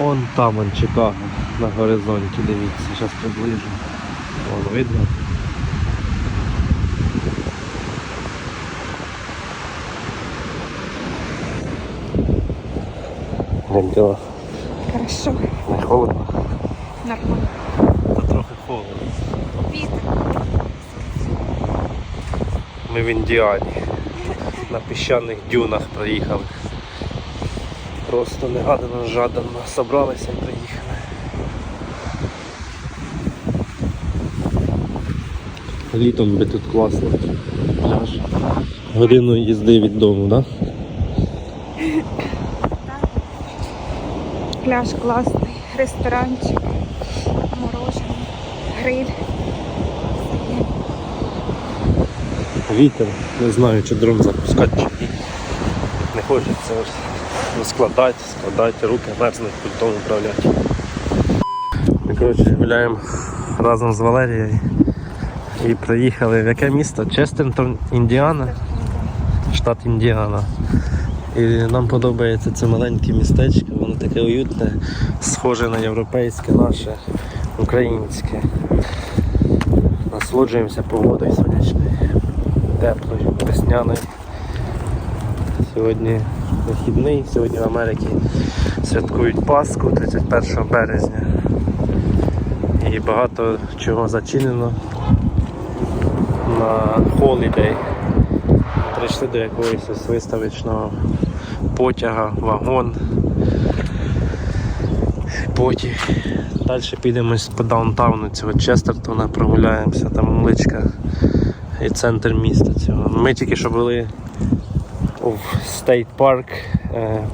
Он там он Чикаго на горизонті, дивіться, зараз приближу. Вон видно. Як діла? Хорошо, Не холодно? нормально. Та трохи холодно. Вітер. Ми в Індіані. На піщаних дюнах приїхали. Просто негадано жадано собралися і приїхали. Літом би тут класно. Пляж. Годину їзди від дому, так? Пляж класний, ресторанчик, мороженое, гриль. Вітер. Не знаю, чи дрон запускати чи ні. Не хочеться ось розкладати, складати, руки мерзнуть пультом управляти. Ми коротше гуляємо разом з Валерією і приїхали в яке місто? Честертон, Індіана, штат Індіана. І нам подобається це маленьке містечко, воно таке уютне, схоже на європейське наше, українське. Насолоджуємося погодою сонячною теплою, весняною. Сьогодні вихідний, сьогодні в Америці святкують Пасху 31 березня. І багато чого зачинено на холідей. Прийшли до якогось ось виставочного потяга, вагон. Потяг. Далі підемо по даунтауну цього Честертона, прогуляємося, там величка і центр міста цього. Ми тільки що були в State Park, е,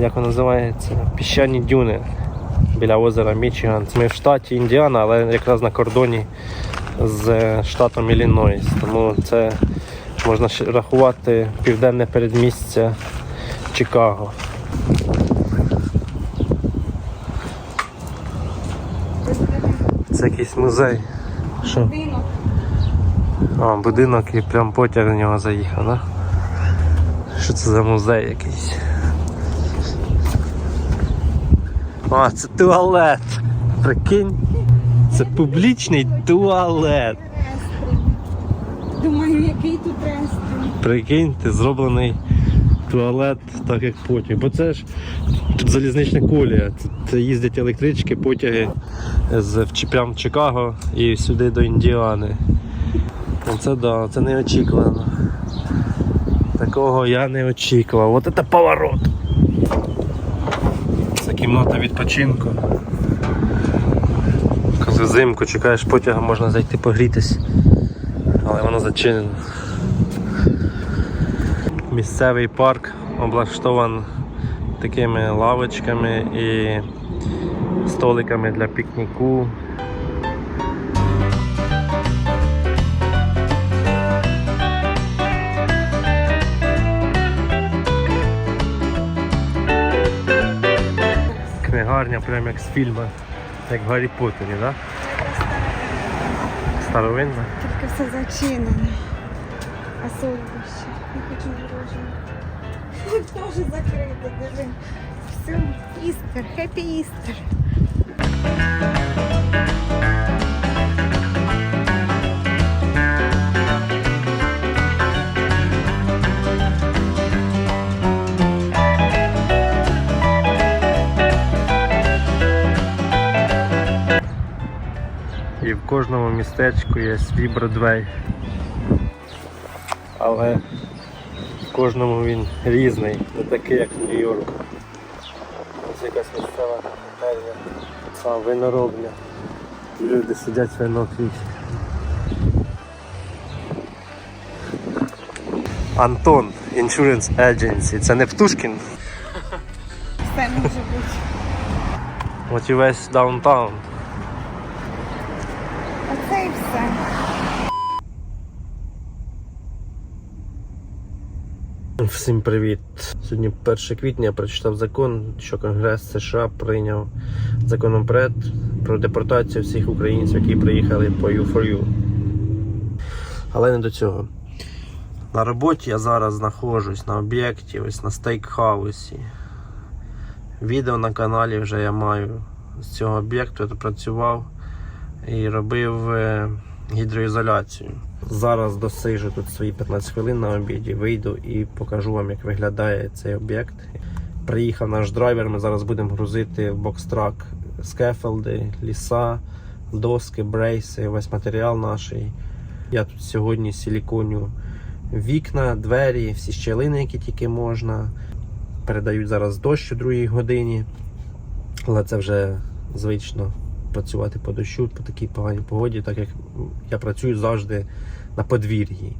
як воно називається? Піщані дюни біля озера Мічиган. Ми в штаті Індіана, але якраз на кордоні з е, штатом Іллінойс. Тому це можна рахувати південне передмістя Чикаго. Це якийсь музей. Що? Будинок. А, будинок і прям потяг на нього заїхав, да? Що це за музей якийсь? А, це туалет. Прикинь. Це публічний туалет. Думаю, який тут ресторан. Прикиньте, зроблений туалет, так як потяг. Бо це ж тут залізнична колія. Це, це їздять електрички, потяги з в в Чикаго і сюди до Індіани. Оце да, це неочікувано. Такого я не очікував. От це поворот. Це кімната відпочинку. Коли взимку чекаєш потяга, можна зайти погрітись, але воно зачинено. Місцевий парк облаштований такими лавочками і столиками для пікніку. Прямо як з фільму, як в Гаррі Поттері, так? Да? Старовинна. Тільки все зачинено. А солодощі. Не хочу мороженого. Теж закрите, держи. Все, істер, хеппі істер. І в кожному містечку є свій Бродвей. Але в кожному він різний, не такий, як в Нью-Йорку. Ось якась місцева кафетерія, а виноробня. Люди сидять вино п'ють. Антон, Insurance Agency. Це не Птушкін. Все може бути. От і весь даунтаун. Оце і все. Всім привіт! Сьогодні 1 квітня я прочитав закон, що Конгрес США прийняв законопроект про депортацію всіх українців, які приїхали по U4U. Але не до цього. На роботі я зараз знаходжусь на об'єкті, ось на стейкхаусі. відео на каналі вже я маю з цього об'єкту. Я працював і робив е, гідроізоляцію. Зараз досижу тут свої 15 хвилин на обіді, вийду і покажу вам, як виглядає цей об'єкт. Приїхав наш драйвер, ми зараз будемо грузити в бокстрак скефелди, ліса, доски, брейси, весь матеріал наш. Я тут сьогодні силіконю вікна, двері, всі щілини, які тільки можна. Передають зараз дощ у другій годині, але це вже звично працювати по дощу, по такій поганій погоді, так як я працюю завжди на подвір'ї.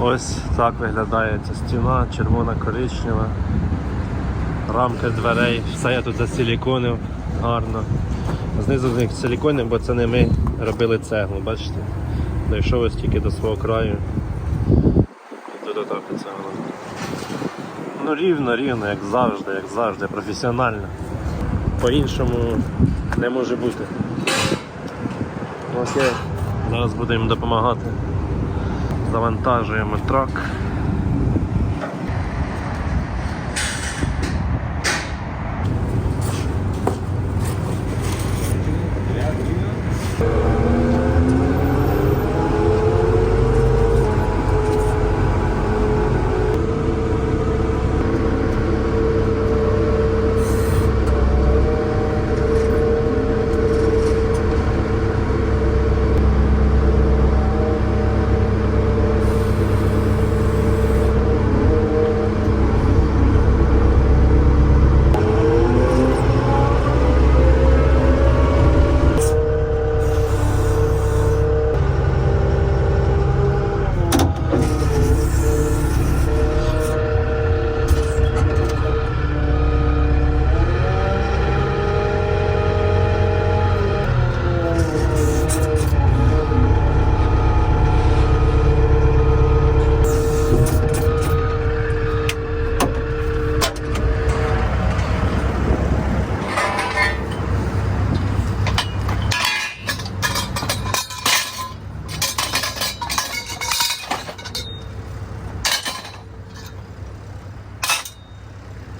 Ось так виглядає ця стіна, червона коричнева, рамки дверей, все я тут засиліконив гарно. Знизу в них силіконів, бо це не ми робили цеглу, бачите? Дійшов ось тільки до свого краю. І тут отак оце воно. Ну рівно, рівно, як завжди, як завжди, професіонально. По-іншому не може бути. Окей, зараз будемо допомагати. Завантажуємо трак.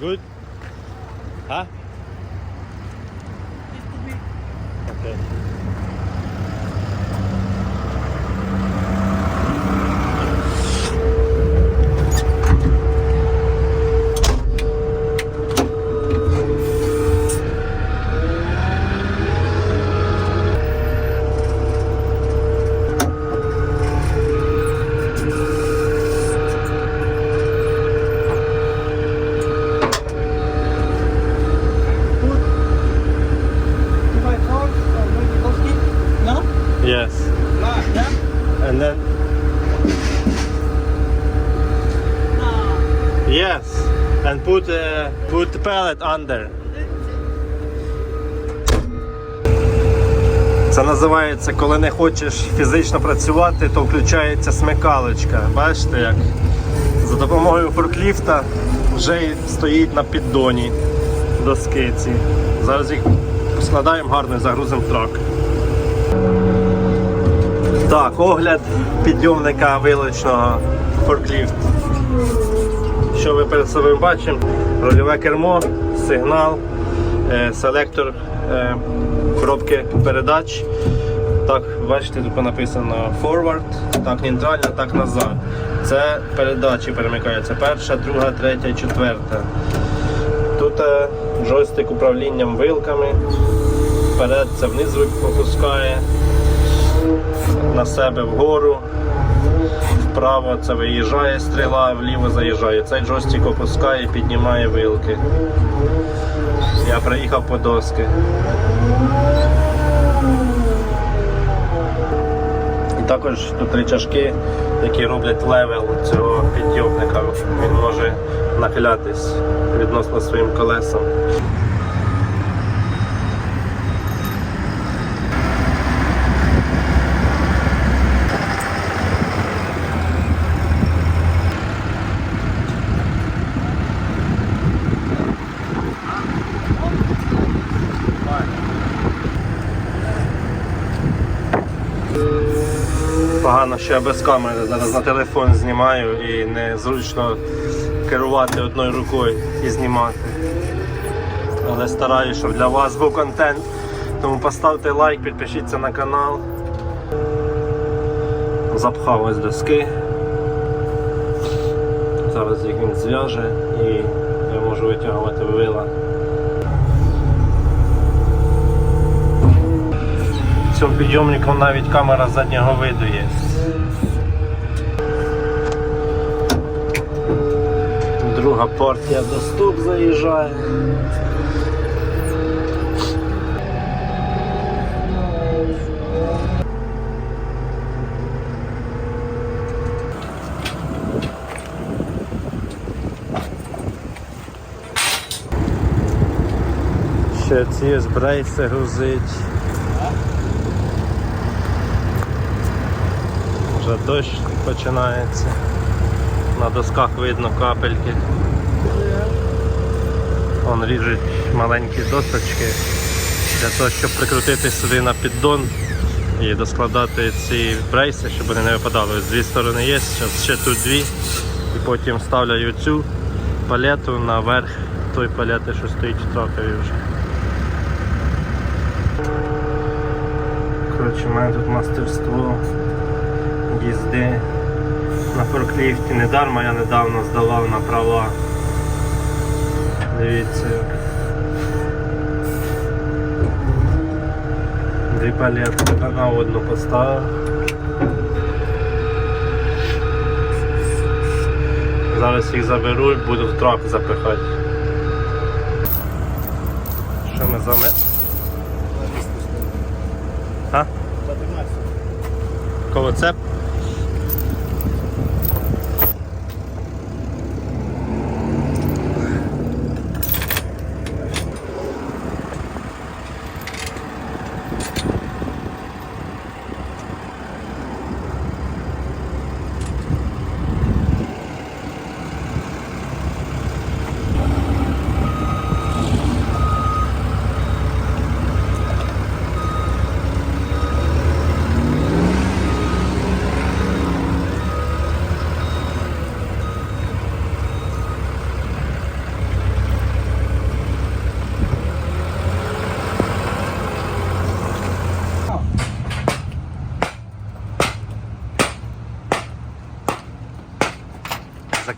Good? Huh? And put uh, put the pallet under. Це називається, коли не хочеш фізично працювати, то включається смикалочка. Бачите, як за допомогою форкліфта вже стоїть на піддоні доски ці. Зараз їх складаємо гарно і загрузимо в трак. Так, огляд підйомника вилочного форкліфт. Що ви перед собою бачимо? Рульове кермо, сигнал, е, селектор е, коробки передач. Так, бачите, тут написано forward, так нейтрально, так назад. Це передачі перемикаються. Перша, друга, третя, четверта. Тут е, джойстик управлінням вилками. Вперед це вниз опускає, на себе вгору. Вправо це виїжджає стріла, вліво заїжджає. Цей джойстик опускає, піднімає вилки. Я приїхав по доски. І також тут рычажки, які роблять левел цього підйомника. Він може нахилятись відносно своїм колесам. Погано, що я без камери зараз на телефон знімаю і незручно керувати одною рукою і знімати. Але стараюся, щоб для вас був контент. Тому поставте лайк, підпишіться на канал. Запхав ось доски. Зараз їх він зв'яже і я можу витягувати вила. В цьому підйомнику навіть камера заднього виду є. Друга партія до стоп заїжджає. Ще ці брейси грузить. Вже дощ починається. На досках видно капельки. Вон ріжуть маленькі досточки для того, щоб прикрутити сюди на піддон і доскладати ці брейси, щоб вони не випадали. Ось дві сторони є, зараз ще тут дві. І потім ставлю цю палету наверх той палети, що стоїть в тракові вже. Коротше, у мене тут мастерство їзди на форкліфті. Недарма я недавно здавав на права. Дивіться. Дві палетки на одну поставив. Зараз їх заберу і буду в трак запихати. Що ми заме... А? Колоцеп?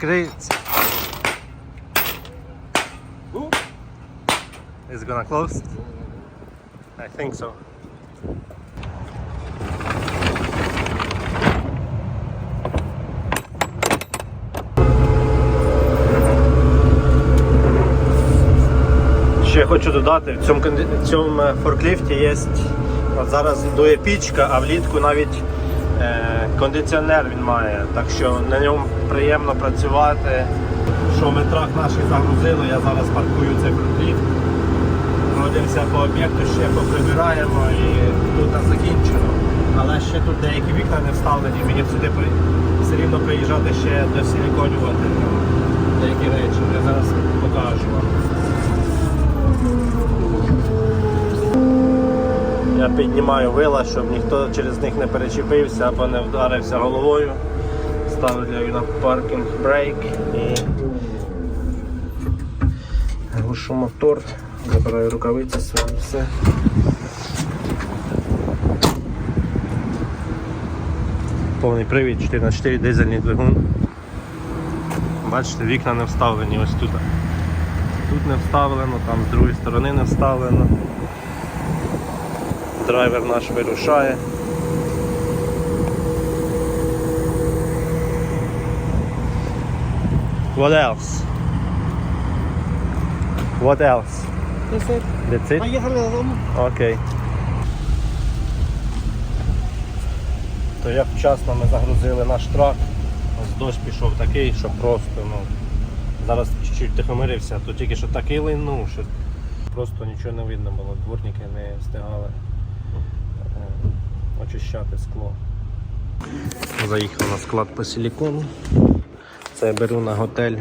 Закриється. Is it gonna close? I think so. Ще хочу додати, в цьому, в цьому е, форкліфті є от зараз дує пічка, а влітку навіть е, кондиціонер він має. Так що на ньому приємно працювати. Що ми трак наш загрузили, я зараз паркую цей форкліфт. Пройдемося по об'єкту, ще поприбираємо і тут закінчено. Але ще тут деякі вікна не вставлені, мені сюди при- все рівно приїжджати ще до силіконювати деякі речі. Я зараз покажу вам. Я піднімаю вила, щоб ніхто через них не перечепився або не вдарився головою. Ставлю на паркінг брейк і глушу мотор, забираю рукавиці свої, все. Повний привід 4х4 дизельний двигун. Бачите, вікна не вставлені ось тут. Тут не вставлено, там з другої сторони не вставлено. Драйвер наш вирушає. What else? What else? That's it. That's it? Поїхали додому. Окей. То як вчасно ми загрузили наш трак. Ось дощ пішов такий, що просто, ну. Зараз чуть-чуть тихомирився, то тільки що такий линув, що просто нічого не видно було, дворники не встигали е, очищати скло. Заїхав на склад по силікону. Це я беру на готель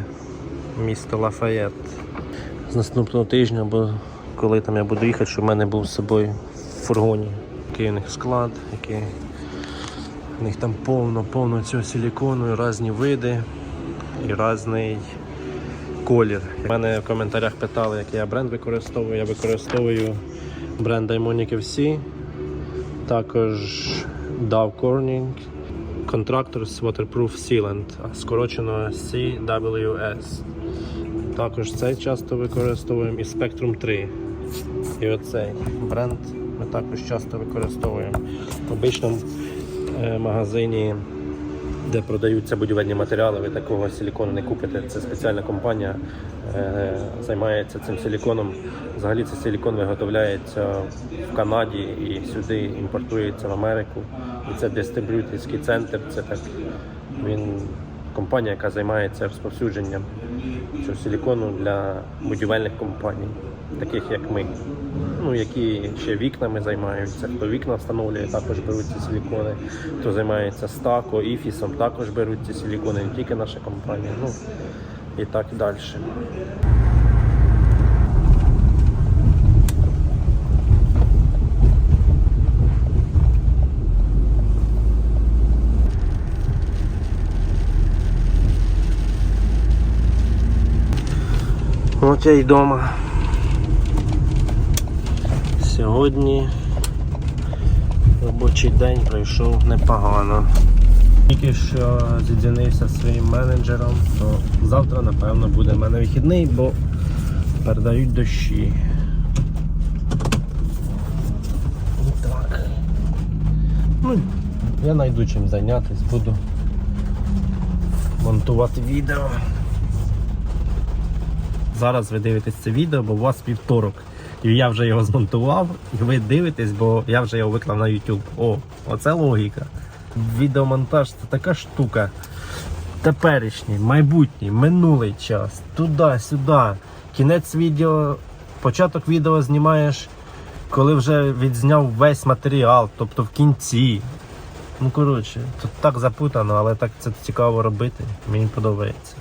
місто Лафаєт. З наступного тижня, бо коли там я буду їхати, щоб в мене був з собою в фургоні. Який у них склад, який У них там повно, повно цього силікону, різні види і різний колір. Мене в коментарях питали, який я бренд використовую. Я використовую бренд Daimonic FC, також Dow Corning, Contractors Waterproof Sealant, скорочено CWS. Також цей часто використовуємо і Spectrum 3. І оцей бренд ми також часто використовуємо. В обичному е, магазині, де продаються будівельні матеріали, ви такого силікону не купите. Це спеціальна компанія е, займається цим силіконом. Взагалі цей силікон виготовляється в Канаді і сюди імпортується в Америку. І це дистриб'юторський центр. Це так він компанія, яка займається розповсюдженням цього силікону для будівельних компаній, таких як ми. Ну, які ще вікнами займаються, хто вікна встановлює, також беруть ці силікони, хто займається стако, іфісом, також беруть ці силікони, не тільки наша компанія, ну і так далі. От я й вдома. Сьогодні робочий день пройшов непогано. Тільки що зідзвонився зі своїм менеджером, то завтра, напевно, буде в мене вихідний, бо передають дощі. Так. Ну, я знайду чим зайнятися, буду монтувати відео. Зараз ви дивитесь це відео, бо у вас вівторок. І я вже його змонтував, і ви дивитесь, бо я вже його виклав на YouTube. О, оце логіка. Відеомонтаж це така штука. Теперішній, майбутній, минулий час, туди-сюди. Кінець відео, початок відео знімаєш, коли вже відзняв весь матеріал, тобто в кінці. Ну коротше, тут так запутано, але так це цікаво робити. Мені подобається.